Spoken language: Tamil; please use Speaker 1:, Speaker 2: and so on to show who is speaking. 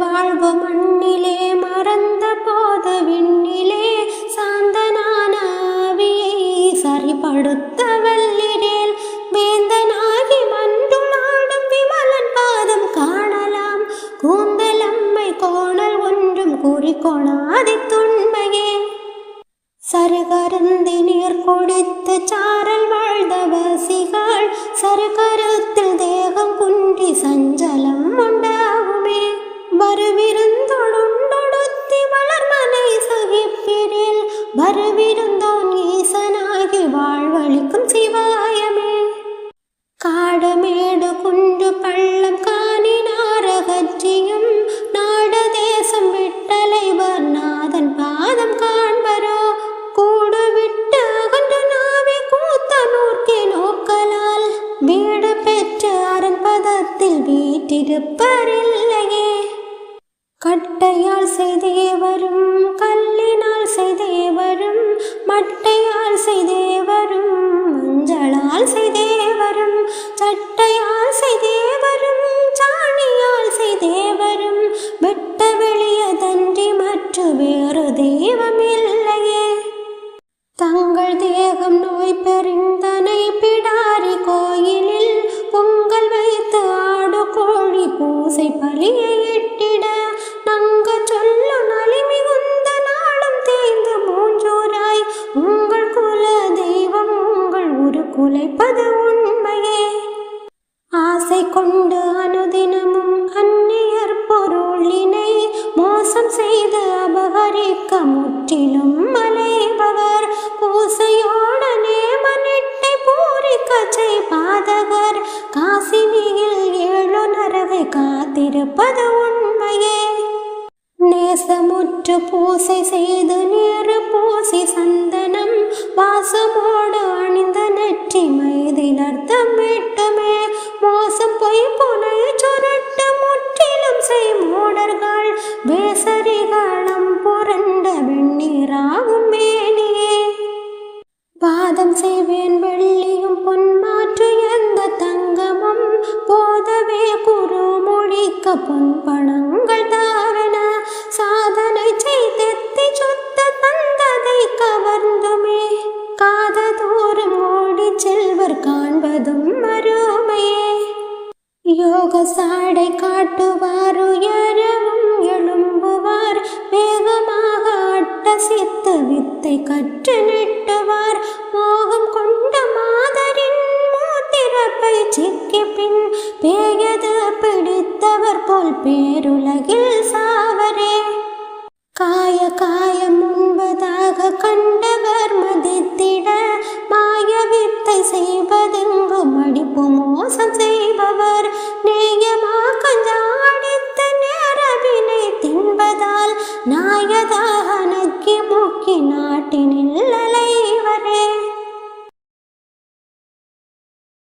Speaker 1: வாழ்வு மண்ணிலே மறந்த போது விண்ணிலே சாந்தனான ஆவியை சரிப்படுத்த வல்லிடேல் வேந்தனாகி மண்டுளாடும் விமலன் பாதம் காணலாம். கூந்தலம்மை கோணல் ஒன்றும் குறிக்கொணாதி துண்மையே சருகருந்தி நீர் குடித்து சாரல் வாழ்ந்த பதத்தில் வீட்டிருப்பரில்லையே கட்டையால் செய்தே வரும் கல்லினால் செய்தே வரும் மட்டையால் செய்தே வரும் மஞ்சளால் செய்தே வரும் சட்டையால் செய்தே வரும் சாணியால் செய்தே வரும் வெட்ட வெளிய தன்றி மற்ற வேறு தெய்வமில்லையே தங்கள் தேகம் நோய் பெறிந்தனை பூசை பலியை நங்க சொல்ல நலி மிகுந்த நாளும் தேய்ந்து மூஞ்சூராய் உங்கள் குல தெய்வம் உங்கள் உரு குலைப்பது உண்மையே. ஆசை கொண்டு அனுதினமும் அந்நியர் பொருளினை மோசம் செய்து அபகரிக்க முற்றிலும் மலைபவர். நரகை காத்திருப்பது உண்மையே. நேசமுற்று பூசை செய்து நேரு பூசி சந்தனம் வாசமோடு அணிந்த நெற்றி மைதில் அர்த்தம் விட்டுமே. மோசம் பொய் புனை சுரட்டு முற்றிலும் செய் மூடர்கள் வேசரிகளம் புரண்ட வெண்ணீராகும் மேனியே. பாதம் செய்வேன் வெள்ளி மொழிக்க பொன் பணங்கள் சாதனை செய்தெத்தி சொத்த தந்ததை கவர்ந்துமே காத தூரம் ஓடி செல்வர் காண்பதும் அருமையே யோக சாடை காட்டுவார் உயரவும் எழும்புவார் வேகமாக அட்ட சித்த வித்தை கற்று நெட்டுவார் மோகம் கொண்டு பிடித்தவர் போல் பேருலகில் சாவரே. காய காயம் உண்பதாக கண்டவர் மதித்திட மாய வித்தை செய்வதெங்கு மடிப்பு மோசம் செய்பவர். நேயமாக கஞ்சாடித்த நேரவினை தின்பதால் நாயதாக நக்கி முக்கி நாட்டினில் அலைவரே.